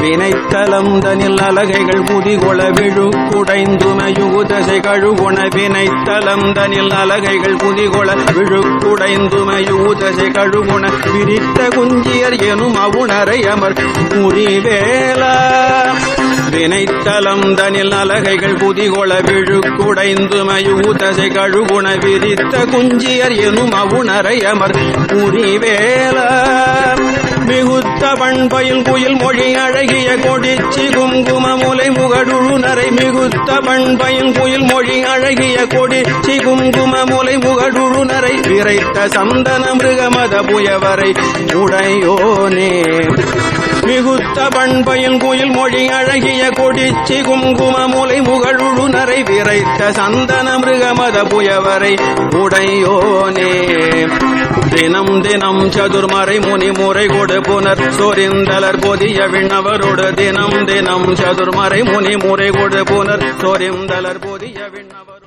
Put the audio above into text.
வினைத்தலம் தனில் அலகைகள் குதிகொள விழு குடைந்துமையுதசை கழுகுண வினைத்தலம் தனில் அலகைகள் குதிகொள விழு குடைந்துமையுதசை கழுகுண விரித்த குஞ்சியர் எனும் அவுணரை அமர் குறிவேலா வினைத்தலம் தனில் அலகைகள் குதிகொள விழு குடைந்துமையுதசை கழுகுண விரித்த குஞ்சியர் எனும் அவுணரை அமர் குறிவேலா பண்பயில் குயில் மொழி அழகிய கொடிச்சி குங்கும முலை முகடுழு நரை மிகுத்த பண்பயில் குயில் மொழி அழகிய கொடிச்சி குங்கும முலை முகடுழு நரை விரைத்த சந்தன மிருகமத புயவரை உடையோனே. மிகுத்த பண்பயில் குயில் மொழி அழகிய கொடிச்சி குங்கும முலை முகழுழு நரை விரைத்த சந்தன மிருகமத புயவரை உடையோனே. தினம் தினம் சதுர்மறை முனி முறை கொடு புனர். சொரிந்தலர் பொதிய விண்ணவரோடு தினம் தினம் சதுர்மறை முனி முறை கொடு புனர். சொரிந்தலர் பொதிய விண்ணவர்